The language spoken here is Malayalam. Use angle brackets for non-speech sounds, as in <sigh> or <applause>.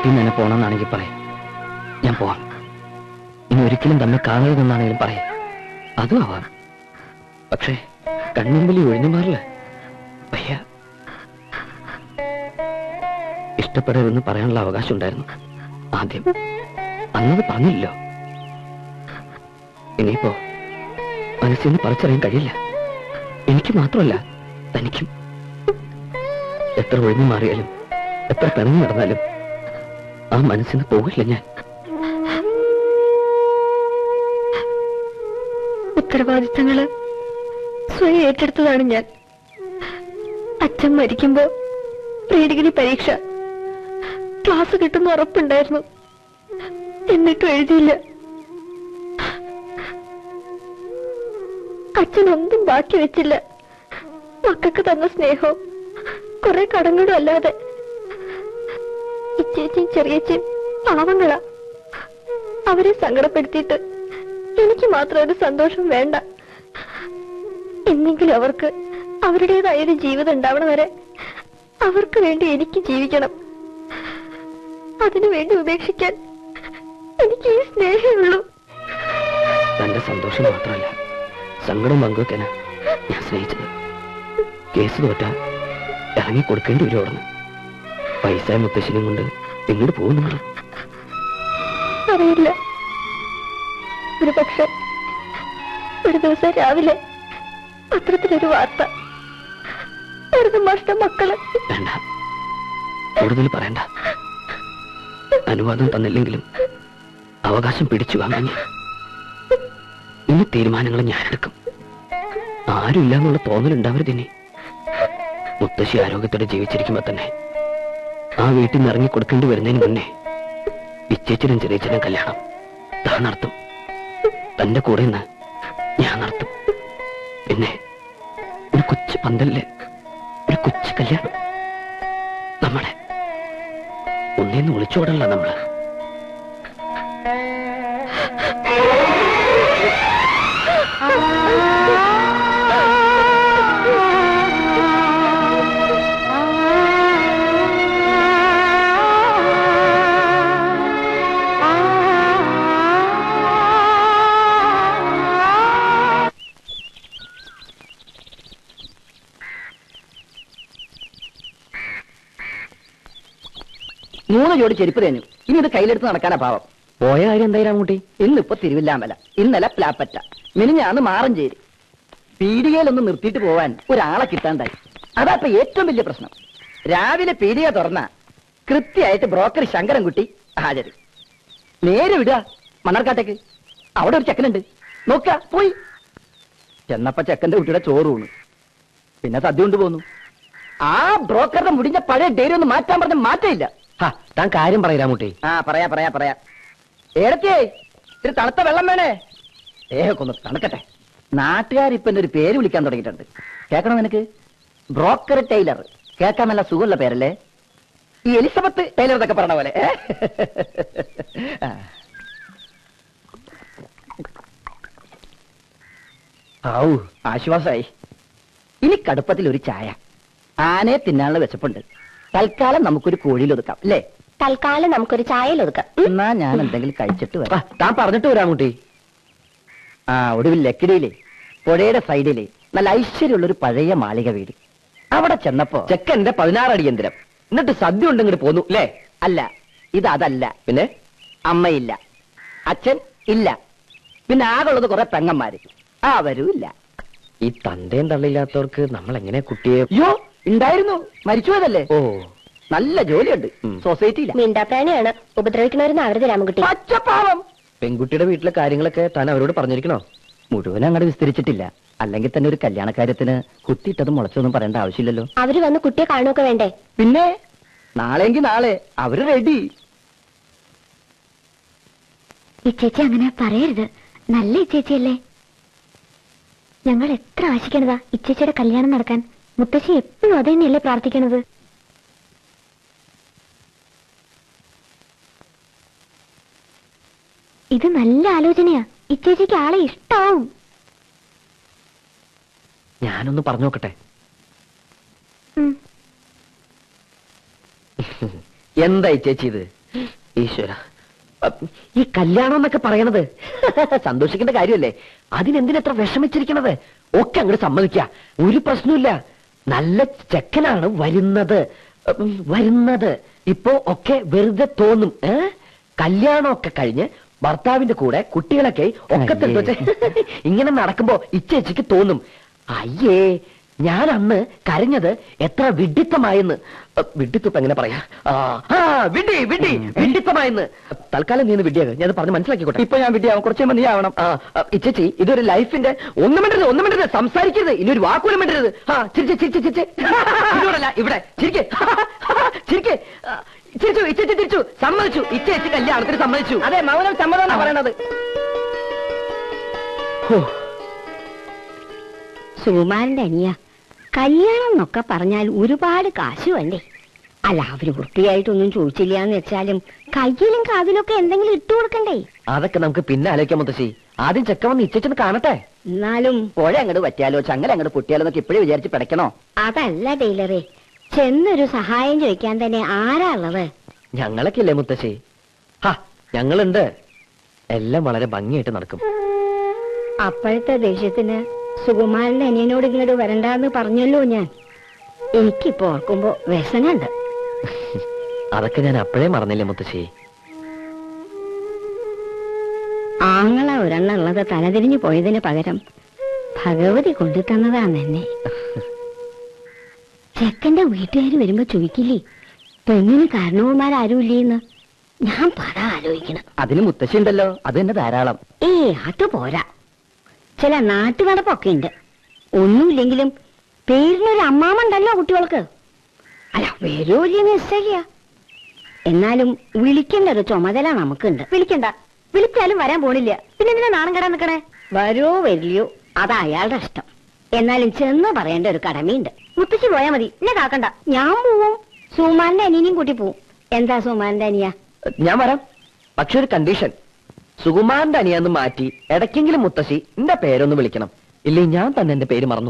നാട്ടിൽ നിന്ന് തന്നെ പോണമെന്നാണെങ്കിൽ പറയാം. ഞാൻ പോവാം. ഇനി ഒരിക്കലും തമ്മിൽ കാണരുതെന്നാണെങ്കിലും പറയാം. അതും ആവാം. പക്ഷേ കൺമുമ്പിൽ ഒഴിഞ്ഞു മാറില്ല. പയ്യ ഇഷ്ടപ്പെടരുതെന്ന് പറയാനുള്ള അവകാശം ഉണ്ടായിരുന്നു ആദ്യം. അന്നത് പറഞ്ഞില്ലല്ലോ. ഇനിയിപ്പോ മനസ്സിൽ പറിച്ചറിയാൻ കഴിയില്ല. എനിക്ക് മാത്രമല്ല തനിക്കും. എത്ര ഒഴിഞ്ഞു മാറിയാലും എത്ര പിണങ്ങി നടന്നാലും ആ മനസ്സിൽ പോകില്ല ഞാൻ. ഉത്തരവാദിത്തങ്ങൾ സ്വയം ഏറ്റെടുത്തതാണ് ഞാൻ. അച്ഛൻ മരിക്കുമ്പോ പ്രീഡിഗ്രി പരീക്ഷ. ക്ലാസ് കിട്ടുന്ന ഉറപ്പുണ്ടായിരുന്നു. എന്നിട്ടും എഴുതിയില്ല. അച്ഛനൊന്നും ബാക്കി വെച്ചില്ല. മക്കൾക്ക് തന്ന സ്നേഹവും കുറെ കടങ്ങളും അല്ലാതെ ഇച്ചേച്ചിയും ചെറിയച്ചയും പാവങ്ങളാ. അവരെ സങ്കടപ്പെടുത്തിയിട്ട് എനിക്ക് മാത്രം ഒരു സന്തോഷം വേണ്ട. എന്നെങ്കിലും അവർക്ക് അവരുടേതായ ഒരു ജീവിതം ഉണ്ടാവണ വരെ അവർക്ക് വേണ്ടി എനിക്ക് ജീവിക്കണം. അതിനു വേണ്ടി ഉപേക്ഷിക്കാൻ എനിക്ക് ഈ സ്നേഹമുള്ളൂ തന്റെ സന്തോഷം മാത്രമല്ല സങ്കടം പങ്കുവെക്കാനാ ഞാൻ സ്നേഹിച്ചത്. കേസ് തോറ്റാ ഇറങ്ങി കൊടുക്കേണ്ടി വരും അവിടുന്ന്. പൈസ മുത്തശ്ശനും കൊണ്ട് ഇങ്ങോട്ട് പോകും നിങ്ങൾ അറിയില്ല. ഒരു പക്ഷെ ഒരു ദിവസം രാവിലെ പത്രത്തിലൊരു വാർത്ത. ഒരു മാഷ്ട മക്കൾ വേണ്ട. കൂടുതൽ പറയണ്ട. അനുവാദം തന്നില്ലെങ്കിലും അവകാശം പിടിച്ചു വാങ്ങി ഇനി തീരുമാനങ്ങൾ ഞാൻ എടുക്കും ആരുമില്ല എന്നുള്ള തോന്നലുണ്ടാവരുതിനി മുത്തശ്ശി ആരോഗ്യത്തോടെ ജീവിച്ചിരിക്കുമ്പോ തന്നെ ആ വീട്ടിൽ നിന്ന് ഇറങ്ങി കൊടുക്കേണ്ടി വരുന്നതിന് മുന്നേ ഇച്ചേച്ചനും ചെറിയച്ചനും കല്യാണം താൻ നടത്തും. തന്റെ കൂടെ നിന്ന് ഞാൻ നടത്തും. പിന്നെ ഒരു കൊച്ചു പന്തലിൽ ഒരു കൊച്ചു കല്യാണം. നമ്മളെ ഒന്നേന്ന് വിളിച്ചോടല്ല നമ്മൾ. ജോഡി ചെരുപ്പ് തേഞ്ഞു. ഇനി ഇത് കയ്യിലെടുത്ത് നടക്കാനാ പാവം. പോയ കാര്യം എന്തായാലും കൂട്ടി ഇന്നിപ്പോ തിരുവില്ലാമല ഇന്നലെ പ്ലാപ്പറ്റ. മിനിഞ്ഞാന്ന് മാറഞ്ചേരി. പീടികയിലൊന്ന് നിർത്തിയിട്ട് പോവാൻ ഒരാളെ കിട്ടാണ്ടായി. അതാ ഇപ്പൊ ഏറ്റവും വലിയ പ്രശ്നം. രാവിലെ പീടിക തുറന്ന കൃത്യമായിട്ട് ബ്രോക്കർ ശങ്കരൻകുട്ടി ഹാജര്. നേരെ വിടുക മണ്ണാർക്കാട്ടേക്ക്. അവിടെ ഒരു ചെക്കനുണ്ട്. നോക്ക പോയി. ചെന്നപ്പ ചെക്കന്റെ കുട്ടിയുടെ ചോറ് ഊണ്. പിന്നെ സദ്യ കൊണ്ടുപോന്നു ആ ബ്രോക്കറുടെ മുടിഞ്ഞ പഴയ ഡേരി ഒന്ന് മാറ്റാൻ പറഞ്ഞ മാറ്റമില്ല. താൻ കാര്യം പറയരാ മുട്ടി ആ പറയാ പറയാ പറയാ. ഏടത്തിയേ ഇത്തിരി തണുത്ത വെള്ളം വേണേ. ഏഹൊക്കൊന്ന് തണുക്കട്ടെ. നാട്ടുകാരിപ്പൊ എന്റെ ഒരു പേര് വിളിക്കാൻ തുടങ്ങിയിട്ടുണ്ട്. കേൾക്കണോ നിനക്ക്? Broker tailor. കേൾക്കാൻ നല്ല സുഖമുള്ള പേരല്ലേ? ഈ എലിസബത്ത് ടൈലർ എന്നൊക്കെ പറഞ്ഞ പോലെ. ഏ? ആ. ഔ ആശ്വാസമായി ഇനി കടുപ്പത്തിൽ ഒരു ചായ. ആനയെ തിന്നാനുള്ള വിശപ്പുണ്ട്. തൽക്കാലം നമുക്കൊരു കോഴിയിൽ ഒതുക്കാം അല്ലേ? തൽക്കാലം നമുക്കൊരു ചായയിൽ ഒതുക്കാം എന്നാ ഞാൻ എന്തെങ്കിലും കഴിച്ചിട്ട് ആ, വരാം താൻ പറഞ്ഞിട്ട് വരാം കുട്ടി. ആ ഒടുവിൽ ലക്കിടിയിലെ പുഴയുടെ സൈഡിലെ നല്ല ഐശ്വര്യമുള്ളൊരു പഴയ മാളിക വീട്. അവിടെ ചെന്നപ്പോ ചെക്കന്റെ പതിനാറടി യന്ത്രം. എന്നിട്ട് സദ്യ ഉണ്ടെങ്കിൽ പോന്നു അല്ലേ? അല്ല ഇത് അതല്ല. പിന്നെ? അമ്മയില്ല. അച്ഛൻ ഇല്ല. പിന്നെ ആകുള്ളത് കുറെ പെങ്ങന്മാര്. അവരും ഇല്ല. ഈ തന്തയും തള്ളില്ലാത്തവർക്ക് നമ്മൾ എങ്ങനെ കുട്ടിയെ ഉണ്ടായിരുന്നു. മരിച്ചുപോയതല്ലേ ഓ. നല്ല ജോലിയുണ്ട്. സൊസൈറ്റിയിൽ മിണ്ടാപ്രാണിയാണ്. ഉപദ്രവിക്കണവരെന്ന് അവരുടെ രാമൻകുട്ടി പച്ചപ്പാവം. പെൺകുട്ടിയുടെ വീട്ടിലെ കാര്യങ്ങളൊക്കെ താൻ അവരോട് പറഞ്ഞിരിക്കണോ? മുഴുവൻ അങ്ങോട്ട് വിസ്തരിച്ചിട്ടില്ല. അല്ലെങ്കിൽ തന്നെ ഒരു കല്യാണ കാര്യത്തിന് കുത്തിയിട്ടതും മുളച്ചൊന്നും പറയേണ്ട ആവശ്യമില്ലല്ലോ. അവർ വന്ന് കുട്ടിയെ കാണുമൊക്കെ വേണ്ടേ? പിന്നെ? നാളെങ്കി നാളെ. അവർ റെഡി ഇച്ചേച്ചി അങ്ങനെ പറയരുത്. നല്ല ഇച്ചേച്ചിയല്ലേ. ഞങ്ങൾ എത്ര ആശിക്കണതാ ഇച്ചേച്ചിയുടെ കല്യാണം നടക്കാൻ? മുത്തശ്ശി എപ്പോഴും അത് തന്നെയല്ലേ പ്രാർത്ഥിക്കണത്? ഇത് നല്ല ആലോചനയാ. ഇച്ചേച്ചിക്ക് ആളെ ഇഷ്ടാവും. ഞാനൊന്ന് പറഞ്ഞു നോക്കട്ടെ. എന്താ എന്തായി ചേച്ചി ഇത്? ഈശ്വര. ഈ കല്യാണം എന്നൊക്കെ പറയണത്. സന്തോഷിക്കേണ്ട കാര്യമല്ലേ? അതിനെന്തിനെത്ര വിഷമിച്ചിരിക്കണത്? ഒക്കെ അങ്ങോട്ട് സമ്മതിക്ക. ഒരു പ്രശ്നമില്ല നല്ല ചെക്കനാണ് വരുന്നത്. വരുന്നത്. ഇപ്പോ ഒക്കെ വെറുതെ തോന്നും ഏ? കല്യാണമൊക്കെ കഴിഞ്ഞ് ഭർത്താവിന്റെ കൂടെ കുട്ടികളൊക്കെ ഒക്കെ ഇങ്ങനെ നടക്കുമ്പോ ഇച്ചേച്ചിക്ക് തോന്നും അയ്യേ ഞാൻ അന്ന് കരഞ്ഞത് എത്ര വിഡിത്തമായെന്ന് വിഡിത്തം എങ്ങനെ പറയാ? വിഡി വിഡി വിഡിത്തമായെന്ന് തൽക്കാലം നീന്ന് വിഡിയാകും ഞാൻ പറഞ്ഞ് മനസ്സിലാക്കിക്കോട്ടെ. ഇപ്പൊ ഞാൻ വിഡിയാവും കുറച്ച് നീ ആവണം. ഇച്ചേച്ചി ഇതൊരു ലൈഫിന്റെ ഒന്നും മിണ്ടരുത് ഒന്നും മിണ്ടരുത്. സംസാരിക്കരുത്. ഇനി ഒരു വാക്കുപോലും മിണ്ടരുത്. ആ ചിരിച്ച് ചിരിച്ച് ചിരിച്ച്. ഇതോടല്ല ഇവിടെ. ചിരിക്കേ. ചിരിക്കേ. ചിരിച്ചു ഇച്ചേച്ചി തിരിച്ചു സമ്മതിച്ചു. ഇച്ചേച്ചി കല്യാണത്തിന് സമ്മതിച്ചു. അതെ മൗനം സമ്മതം പറയണത്. സുകുമാരന്റെ അനിയ. കല്യാണം എന്നൊക്കെ പറഞ്ഞാൽ ഒരുപാട് കാശ് വേണ്ടേ അല്ല അവർ വൃത്തിയായിട്ടൊന്നും ചോദിച്ചില്ല എന്ന് വെച്ചാലും കയ്യിലും കാതിലൊക്കെ എന്തെങ്കിലും ഇട്ടു കൊടുക്കണ്ടേ? അതൊക്കെ നമുക്ക് പിന്നെ ആലോചിക്കാം മുത്തശ്ശി. ആദ്യം ചെക്ക വന്ന് ഇച്ചേച്ചൊന്ന് കാണട്ടെ. എന്നാലും പുഴ അങ്ങോട്ട് പറ്റിയാലോ ചങ്ങല അങ്ങോട്ട് പൊട്ടിയാലോ എന്നൊക്കെ ഇപ്പോഴും വിചാരിച്ച് പിടയ്ക്കണോ? അതല്ല ടൈലറെ ചെന്നൊരു സഹായം ചോദിക്കാൻ തന്നെ ആരാ ഉള്ളത്? ഞങ്ങളൊക്കെ ഇല്ലേ മുത്തശ്ശി. ഹാ ഞങ്ങളുണ്ട്. എല്ലാം വളരെ ഭംഗിയായിട്ട് നടക്കും. അപ്പോഴത്തെ ദേഷ്യത്തിന് സുകുമാരന്റെ അനിയനോട് ഇങ്ങോട്ട് വരണ്ടാന്ന് പറഞ്ഞല്ലോ ഞാൻ. എനിക്കിപ്പോ ഓർക്കുമ്പോ വ്യസനുണ്ട് <laughs> അതൊക്കെ ഞാൻ അപ്പോഴേ മറന്നില്ലേ മുത്തശ്ശി? ആങ്ങള ഒരെണ്ണം ഉള്ളത് തലതിരിഞ്ഞു പോയതിന് പകരം ഭഗവതി കൊണ്ടു തന്നതാണ് എന്നെ. <laughs> ചെക്കന്റെ വീട്ടുകാർ വരുമ്പോ ചോദിക്കില്ലേ പെണ്ണിന് കാരണവന്മാരാരുമില്ലേന്ന് ഞാൻ പറ ആലോചിക്കണം. അതിന് മുത്തശ്ശി ഉണ്ടല്ലോ അത് തന്നെ ധാരാളം. ഏ അത് പോരാ. ചില നാട്ടുനടപ്പൊക്കെ ഉണ്ട് ഒന്നുമില്ലെങ്കിലും പേരിനൊരു അമ്മാമുണ്ടല്ലോ കുട്ടികൾക്ക്. അല്ല വരുമല്ലേ നിശ്ചയ എന്നാലും വിളിക്കേണ്ട ഒരു ചുമതല നമുക്കുണ്ട്. വിളിക്കണ്ട. വിളിച്ചാലും വരാൻ പോണില്ല. പിന്നെ എന്തിനാ നാണം കെടാൻ നിക്കണേ? വരോ വരില്ലയോ അത് അയാളുടെ ഇഷ്ടം. എന്നാലും ചെന്ന് പറയേണ്ട ഒരു കടമയുണ്ട്. മുത്തശ്ശി പോയാ മതി. എന്നെ കാക്കണ്ട. ഞാൻ പോവും. സുമാന്റെ അനിയനെയും കൂട്ടി പോവും. എന്താ സുമാന്റെ അനിയ? ഞാൻ വരാം. പക്ഷെ ഒരു കണ്ടീഷൻ സുകുമാരന്റെ അനിയാന്ന് മാറ്റി ഇടയ്ക്കെങ്കിലും മുത്തശ്ശി എന്റെ പേരൊന്ന് വിളിക്കണം. ഇല്ലേ ഞാൻ തന്നെ എന്റെ പേര് മറന്നു.